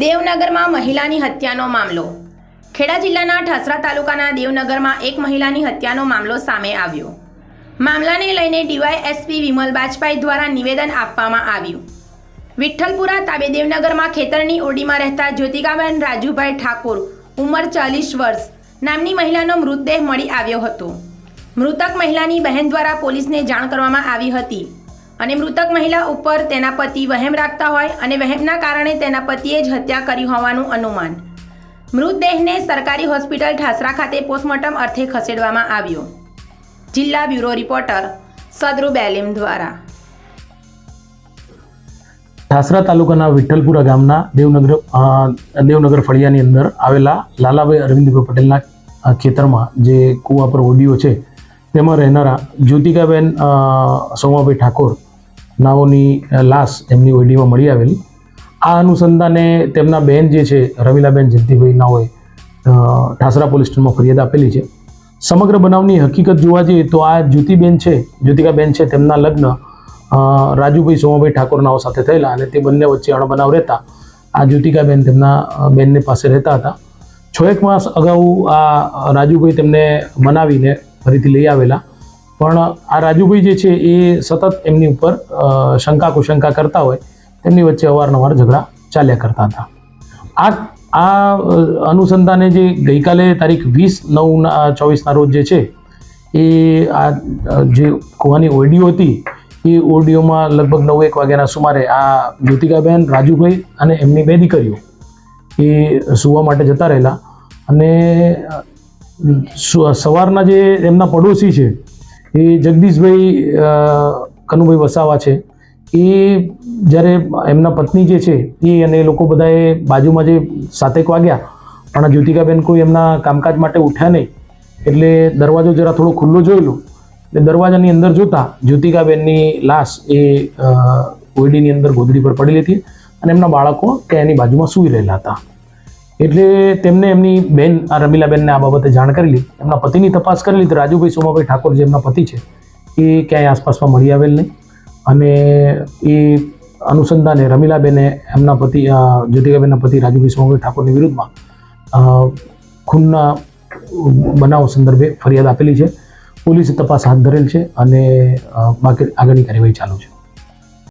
દેવનગરમાં મહિલાની હત્યાનો મામલો. ખેડા જિલ્લાના ઠાસરા તાલુકાના દેવનગરમાં એક મહિલાની હત્યાનો મામલો સામે આવ્યો. મામલાને લઈને ડીવાયએસપી વિમલ બાજપાઈ દ્વારા નિવેદન આપવામાં આવ્યું. વિઠ્ઠલપુરા તાબે દેવનગરમાં ખેતરની ઓડીમાં રહેતા જ્યોતિકાબેન રાજુભાઈ ઠાકોર, ઉંમર ચાલીસ વર્ષ, નામની મહિલાનો મૃતદેહ મળી આવ્યો હતો. મૃતક મહિલાની બહેન દ્વારા પોલીસને જાણ કરવામાં આવી હતી. અને મૃતક મહિલા ઉપર તેના પતિ વહેમ રાખતા હોય અને વહેમના કારણે તેના પતિએ જ હત્યા કરી હોવાનું અનુમાન. મૃતદેહને સરકારી હોસ્પિટલ ઠાસરા ખાતે પોસ્ટમોર્ટમ અર્થે ખસેડવામાં આવ્યો. જિલ્લા બ્યુરો રિપોર્ટર સદરુ બેલીમ દ્વારા. ઠાસરા તાલુકાના વિઠ્ઠલપુરા ગામના દેવનગર દેવનગર ફળિયાની અંદર આવેલા લાલાભાઈ અરવિંદભાઈ પટેલના ખેતરમાં જે કુવા પર ઓડિયો છે, તેમાં રહેનારા જ્યોતિકાબેન સોમાભાઈ ઠાકોર નાઓની લાશ એમની ઓડીમાં મળી આવેલી. આ અનુસંધાને તેમના બેન જે છે, રમીલાબેન જયંતિભાઈ નાઓએ ઠાસરા પોલીસ સ્ટેશનમાં ફરિયાદ આપેલી છે. સમગ્ર બનાવની હકીકત જોવા જઈએ તો આ જ્યોતિબેન છે, જ્યોતિકાબેન છે, તેમના લગ્ન રાજુભાઈ સોમાભાઈ ઠાકોર નાઓ સાથે થયેલા અને તે બંને વચ્ચે અણબનાવ રહેતા આ જ્યોતિકાબેન તેમના બહેનની પાસે રહેતા હતા. છ એક માસ અગાઉ આ રાજુભાઈ તેમને મનાવીને ફરીથી લઈ આવેલા. પણ આ રાજુભાઈ જે છે એ સતત એમની ઉપર શંકા કુશંકા કરતા હોય, તેમની વચ્ચે અવારનવાર ઝઘડા ચાલ્યા કરતા હતા. આ આ અનુસંધાને જે ગઈકાલે તારીખ વીસ નવના, ચોવીસના રોજ જે છે, એ આ જે કુવાની ઓડિયો હતી, એ ઓડિયોમાં લગભગ નવ એક વાગ્યાના સુમારે આ જ્યોતિકાબેન, રાજુભાઈ અને એમની બે દીકરીઓ એ સુવા માટે જતા રહેલા. અને સવારના જે એમના પડોશી છે એ જગદીશભાઈ કનુભાઈ વસાવા છે. એ જ્યારે એમના પત્ની જે છે એ અને એ લોકો બધાએ બાજુમાં જે સાતેક વાગ્યા પણ જ્યોતિકાબેન કોઈ એમના કામકાજ માટે ઉઠ્યા નહીં. એટલે દરવાજો જરા થોડો ખુલ્લો જોયેલો એટલે દરવાજાની અંદર જોતા જ્યોતિકાબેનની લાશ એ અ, ઓરડીની અંદર ગોદડી પર પડેલી હતી અને એમના બાળકો ત્યાં એની બાજુમાં સૂઈ રહેલા હતા. એટલે તેમને એમની બેન, આ રમીલાબેનને આ બાબતે જાણ કરેલી એમના પતિની તપાસ કરેલી તો રાજુભાઈ સોમાભાઈ ઠાકોર જે એમના પતિ છે, એ ક્યાંય આસપાસમાં મળી આવેલ નહીં. અને એ અનુસંધાને રમીલાબેને એમના પતિ જ્યોતિકાબેનના પતિ રાજુભાઈ સોમાભાઈ ઠાકોરની વિરુદ્ધમાં ખૂનના બનાવ સંદર્ભે ફરિયાદ આપેલી છે. પોલીસે તપાસ હાથ ધરેલ છે અને બાકી આગળની કાર્યવાહી ચાલુ છે.